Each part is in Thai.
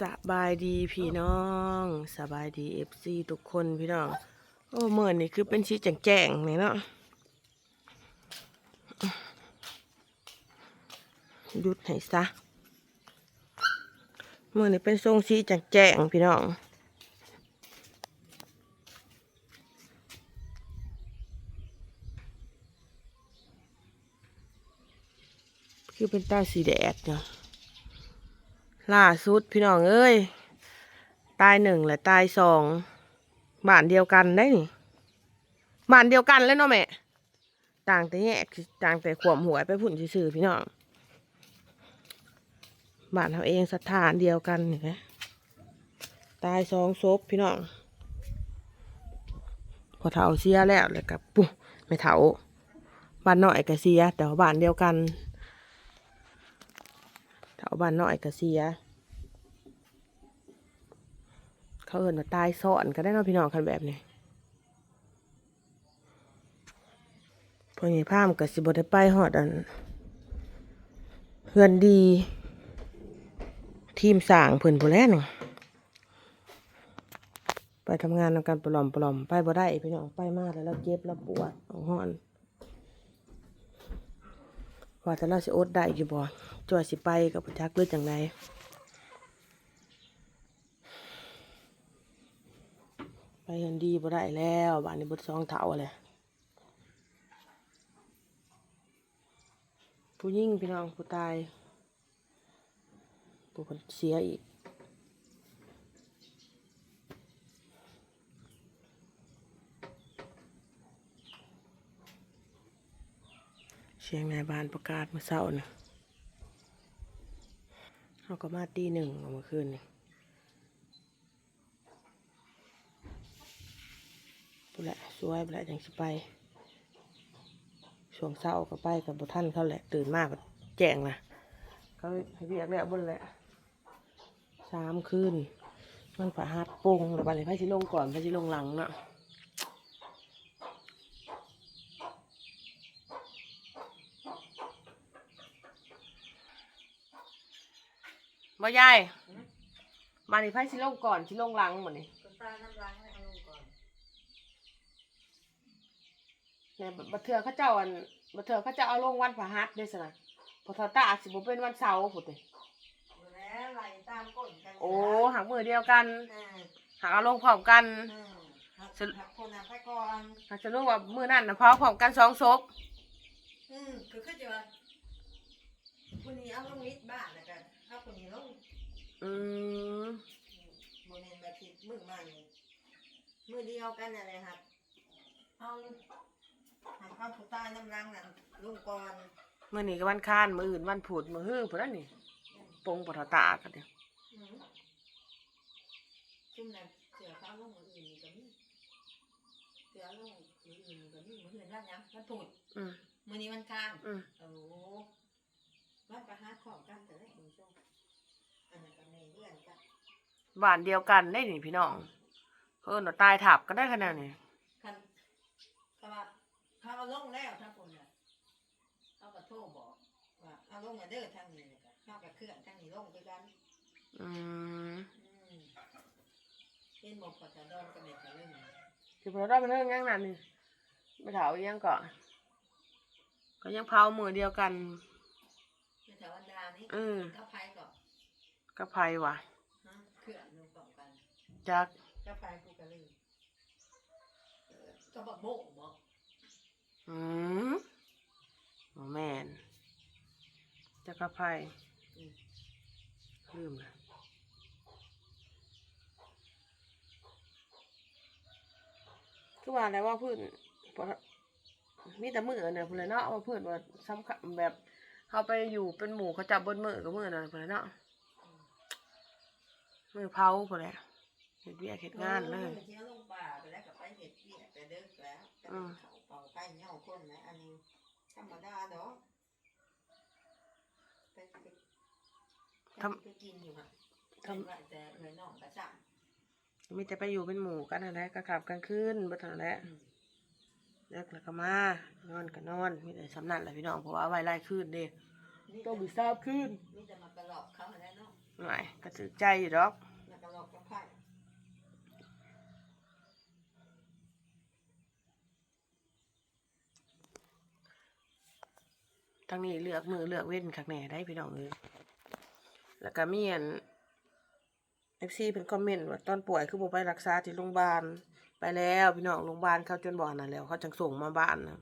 สบายดีพี่น้องสบายดีเอฟซีทุกคนพี่น้อง โอ้เมื่อนี่คือเป็นชีแจ้งๆนี่เนาะหยุดให้ซะเมื่อนี่เป็นทรงชีแจ้งๆพี่น้องคือเป็นตาสีแดดเนาะ ล่าสุดพี่น้องเอ้ย ตายหนึ่งและตายสองบ้านเดียวกันได้นี่บ้านเดียวกันเลยเนาะแม่ต่างแต่แยกต่างแต่ขวมหัวไปพุ่นซื่อพี่น้องบ้านเราเองสถานเดียวกันนี่นะตายสองศพพี่น้องพอเฒ่าเสียแล้วแล้วกับปุ๊ไม่เฒ่าบ้านน้อยก็เสียแต่ว่าบ้านเดียวกัน เถาบ้านน้อยก็เสีย เขาเอินว่าตายซ้อนก็ได้เนาะพี่น้องคันแบบนี้พอนี่พามก็สิบ่ได้ไปฮอดอันเพื่อนดี ทีมสร้างเพิ่อนผู้แลนี่ไปทำงานนำกันปลอมปลอมไปบ่ได้พี่น้องไปมากแล้วเราเจ็บเราปวดเอาห้อนว่าแต่เราสิอดได้อยู่บ่ จอยสิไปกับประจักษ์หรือจังไดไปกันดีบ่ได้แล้วบ้านนี้บ่ซองเถาเลยผู้ยิ่งพี่น้องผู้ตายผู้คนเสียอีกเชียงนายบานประกาศเมื่อเช้านี่ย เขาก็มาตีหนึ่งเมื่อคืนนี่ปุแหละสวยปุแหละจังสิไปช่วงเช้าก็ไปกับบุท่านเขาแหละ ตื่นมากแจ้งนะเขาให้เรียกแล้วบนแหละสามคืนมันผ่าหัดปงแล้วบัดนี้พระชิลงก่อนพระชิลงหลังเนาะ บ่ยายมานี่ไพ่สิลงก่อนสิลงหลังหมดนี่คุณป้าน้ำล้างให้เอาลงก่อนเนี่ยบัดเทือเขาเจ้าอันบัดเทือเขาเจ้าเอาลงวันพฤหัสเด้สนะพอทอตาอาจสิบ่เป็นวันเสาร์พุ่นติดูแล้วไหลตามก้นกันโอ้หักมือเดียวกันอืมหักเอาลงพร้อมกันอืมหักหักคนอะไปก่อนหักจะรู้ว่ามือนั่นน่ะพอพร้อมกันสองศพอืมคือคือจะว่าคนนี้เอาลงนิดบ้านแล้ว กันเอาคนนี้ลงอืมโมเนนแบบผิดมือใหม่มือเดียวกันอะไรครับเอาหักข้าวผู้ใต้น้ำล้างนั่นลงก่อนมื้อนี้ก็วันค้านมื้ออื่นวันพุธมื้อฮื้อพุ่นนั่นนี่ปงปทตากันเด้ออืมซุ่มนั้นเสือเขาเอาลงมืออื่นนี่ก็มีเสือเอาลงมืออื่นนี่ก็มีมืออื่นร้านยังมันถูดอืมมือนี้วันคานอืม โอ้วันประหารของกันแต่ละคุณผู้ชมอันนั้นก็ในเรื่องกัน บ้านเดียวกันได้นี่พี่น้องเพิ่นว่าตายทับกันได้ขนาดนี้คันเขาว่าเขาเอาลงแล้วทั้งคนน่ะเขาก็โทรบอกว่าเอาลงมาเด้อทางนี้นะครับเขากับเครื่องทางนี้ลงด้วยกันอืมอืมเป็นบอกปัจจุบันกันเด็กกันเรื่องนี้คือพอได้เป็นเรื่องยังนั่นนี่ไม่เถาอีหยังก่อนก็ยังเผามือเดียวกันในแถววันดานี้อืมก็ไพ่ก่อนกับไผว่ะฮะเครื่องลงก่อนกัน จักก็ไพ่กูกันเลยเออก็บอกโบกบอกอืมบ่แม่นจักกับไผอืมลืมละคือว่าอะไรว่าพื้นพอมีแต่มือเนี่ยพุ่นเลยเนาะว่าพื้นว่าสำคัญแบบเขาไปอยู่เป็นหมู่เขาจับบนมือกับมือนั่นพุ่นเลยเนาะมือเผาพุ่นแหละ เฮ็ดเวียกเฮ็ดงานเลยเที่ยวลงป่าไปแล้วก็ไปเห็ดเวียกแต่เดิกแล้วก็อืมเขาเป่าไปเหงาคนนะอันนี้ธรรมดาเนาะไปไปไปกินอยู่ค่ะทำไรแต่เอยน้องกระสังมีแต่ไปอยู่เป็นหมู่กันนั่นแหละก็ขับกลางคืนบ่เท่านั้นแหละเลิกแล้วก็มานอนก็นอนมีแต่สำนันแหละพี่น้องเพราะว่าไว้ไล่คืนเด้นี่ต้องแต่มีทราบคืนนี่แต่มากระหลอกเขาแล้วเนาะอหน่อยก็ถือใจอยู่ดอกแล้วก็หลอกกับไพ่ ทั้งนี้เลือกมือเลือกเว้นคักแหน่ได้พี่น้องเลยแล้วก็มีอันเอฟซีเป็นคอมเมนต์ว่าตอนป่วยคือบ่ไปรักษาที่โรงพยาบาลไปแล้วพี่น้องโรงพยาบาลเขาจนบ่อนน่ะแล้ว เขาจังส่งมาบ้านนะ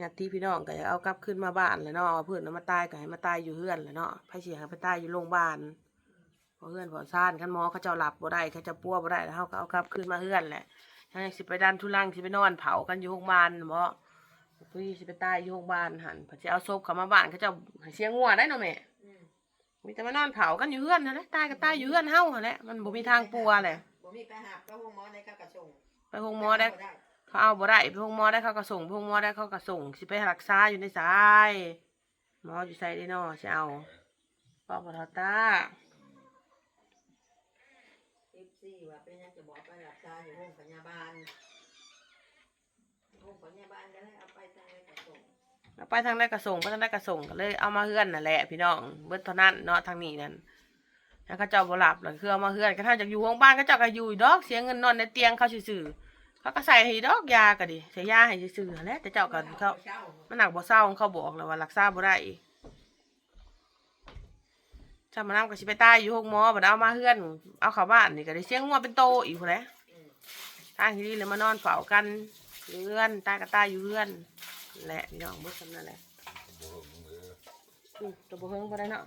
ญาติพี่น้องก็อยากเอากลับขึ้นมาบ้านแล้วเนาะเพื่อนมาตายก็ให้มาตายอยู่เฮือนแล้วเนาะไผสิให้ไปตายอยู่โรงพยาบาลเพราะเฮือนพอซ่านคันหมอเขาเจ้าหลับบ่ได้เขาจะปัวบ่ได้แล้วเฮาก็เอากลับขึ้นมาเฮือนแหละยังสิไปดันทุลังสิไปนอนเผากันอยู่โรงพยาบาล บ่พี่สิไปตายอยู่โรงพยาบาลหันเพอจะเอาศพเขามาบ้านเขาเจะให้เสียงงัวได้เนาะแม่อืมมีแต่มานอนเผากันอยู่เฮือนนั่นแหละตายก็ตายอยู่เฮือนเฮาหั่นแหละมันบ่มีทางปัวแหละบ่มีไปหาก็ห้องหมอในข้าวกระส่งไปโรงหมอได้ เขาเอาบ่ได้ไปโรงหมอได้เขาก็ส่งไปโรงหมอได้เขาก็ส่งสิไปรักษาอยู่ในสายหมออยู่ไสได้เนาะสิเอาปอกบ่ทอตาสิบสี่ว่าเป็นยังจะบอกไปรักษาอยู่โรงพยาบาล โรงพยาบาลก็เลยเอาไปทางในกระส่งเอาไปทางใดก็ส่งไปทางใดก็ส่งก็เลยเอามาเฮือนนั่นแหละพี่น้องเบิดเท่านั้นเนาะทางนี้นั่นแล้วเขาเจ้าบ่หลับแล้วคือเอามาเฮือนก็ถ้าจากอยู่โรงพยาบาลเขาเจ้าก็อยู่ดอกเสียเงินนอนในเตียงเขาซื่อๆเขาก็ใส่ให้ดอกยาก็ดิใส่ยาให้ซื่อๆนั่นแหละแต่เจ้าก็เขาเช้ามันหนักบ่เศร้าเขาบอกแล้วว่ารักษาบ่ได้จำมานำก็สิไปตายอยู่ห้องหมอบัดเอามาเฮือน เอาเข้าบ้านนี่ก็ได้เสียงงัวเป็นโตอีกพุ่นแหละอืมทางที่นี่เลยมานอนเฝ้ากันอยู่ เฮือนตายก็ตายอยู่เฮือนแหละพี่น้องเบิดซำนั่นแหละอือตัวบ่เฮิงบ่ได้เนาะ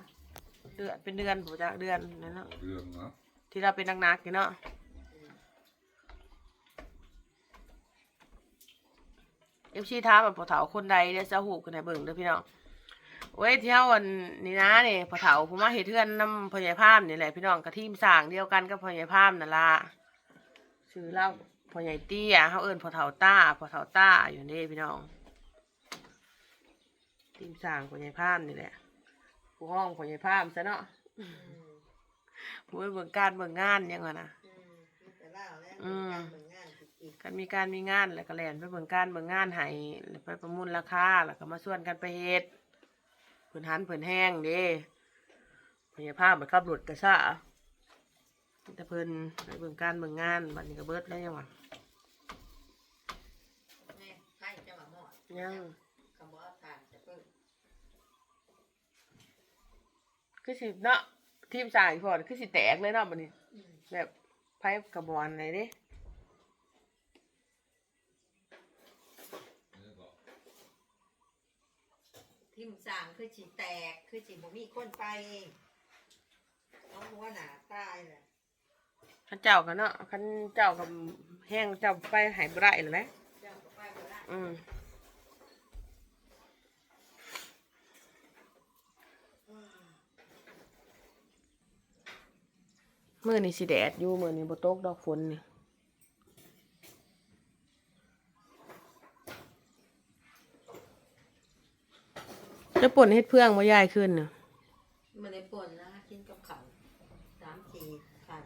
เดือนเป็นเดือนบ่จักเดือนนั่นเนาะเรื่องนะที่เราเป็นหนักๆอยู่เนาะเอฟซีท้ามแบบพอเฒ่าคนใดเดี๋ยวจะหูกันให้เบิ่งเด้อพี่น้องเว้ยเที่ยววันนี้นะนี่พอเฒ่าผมมาเฮ็ดเทือนนำพ่อใหญ่พามนี่แหละพี่น้องกับทีมสร้างเดียวกันกับพ่อใหญ่พามนั่นล่ะชื่อเล่า พ่อใหญ่เตี้ยเฮาเอิ้นพ่อเฒ่าต้าพ่อเฒ่าต้าอยู่นี่พี่น้องทีมสร้างพ่อใหญ่พามนี่แหละผู้ห้องพ่อใหญ่พามซะเนาะอืมผู้ไปเบิ่งการเบิ่งงานหยังวะนะอืมมีแต่เล่าแล้วอืมการเบิ่งงานอีกกันมีการมีงานแล้วก็แล่นไปเบิ่งการเบิ่งงานให้แล้วไปประมูลราคาแล้วก็มาส่วนกันไปเฮ็ดเพิ่นหันเพิ่นแห้งเด้พยาภาพบัดขับรถกระซ่าแต่เพิ่นไปเบิ่งการเบิ่งงานบัดนี้ก็เบิดแล้วยังวะ แม่ให้จะมาหมอด ยังคำว่าทานจะเพิ่มคือสิเนาะทีมสร้างอีพอคือสิแตกเลยเนาะบัดนี้อืมแบบไผกระบอนไหนเด้ทิมสั่งคือจีแตกคือจีบ่มีคนไปเอาหัวหนาตายเลยคันเจ้ากันเนาะคันเจ้ากับแห้งเจ้าไปใหายบ่ได้เลยแหละเจ้าก็ไปบ่ได้อืม มื้อนี้สิแดดอยู่มื้อนี้บ่ตกดอกฝนนี่จะป่นเฮ็ดเพื่องบ่ยายขึ้นน่ะมันได้ป่นนะกินกับข้าวสามสี่ขัน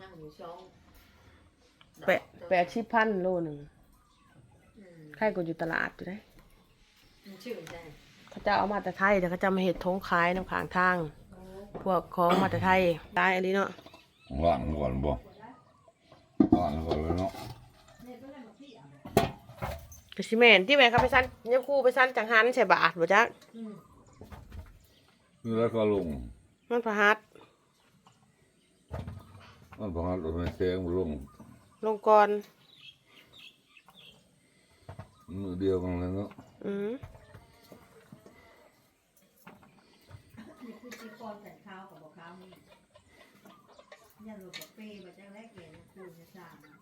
นั่งอยู่ช่องแปะแปดสิบพันโลหนึ่งอืมใครก็อยู่ตลาดอยู่ได้มันชื่อใช่เขาจะเอามาแต่ไทยแต่เขาจะมาเห็ดทงขายน้ำขางทางโอ้ พวกของมาแต่ไทยตายอะไรเนาะว่างก่อนบ่ว่างก่อนเลยเนาะเนี่ยก็เลยมาพี่อะกระชิเมนที่แม่เขาไปสั้นเนี่ยคู่ไปสั้นจังหันใส่บาทบ่จ๊ะอืมนี่แล้วก็ลงมันพระหัสมันพอหัดรถไฟแซงลงลงกรมือเดียวกันเลยเนาะอืม นี่คือจีกอนแต่ข้าวกับบ่ข้าวนี่เนี่ยรถกับเป้มาจากแรกเกียนคูณจะสร้างอะ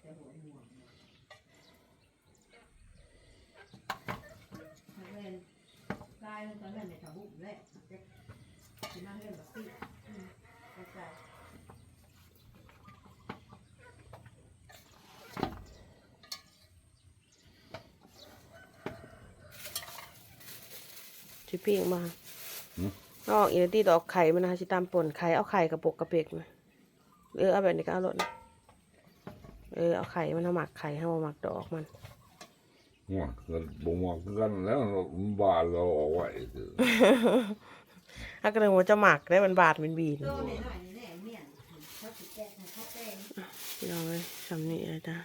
แต่หัวห่วงเนี่ยถ้าเล่น กายลงตอนนั้นในทบุแหละจะจะนั่งเล่นแบบพี่อืมเข้าใจชิปิ้งมาเอาออกอีนตีดอกไข่มันนะสิตามป่นไข่เอาไข่กระปกกระเปกมาเออเอาแบบนี้ก็เอารถนะเออเอาไข่มันเอาหมักไข่ให้เอาหมักดอกมันหั วเกินบ่มากันแล้วบาดเราเอาไว้คือถ้ากระเลยว่าจะหมักได้มันบาดเป็นบีนโตหน่อยๆนี่แน่เมี่ยนเขาสิแกะให้เขาแป้งพี่น้องเลยสำนีเลยจ้ะ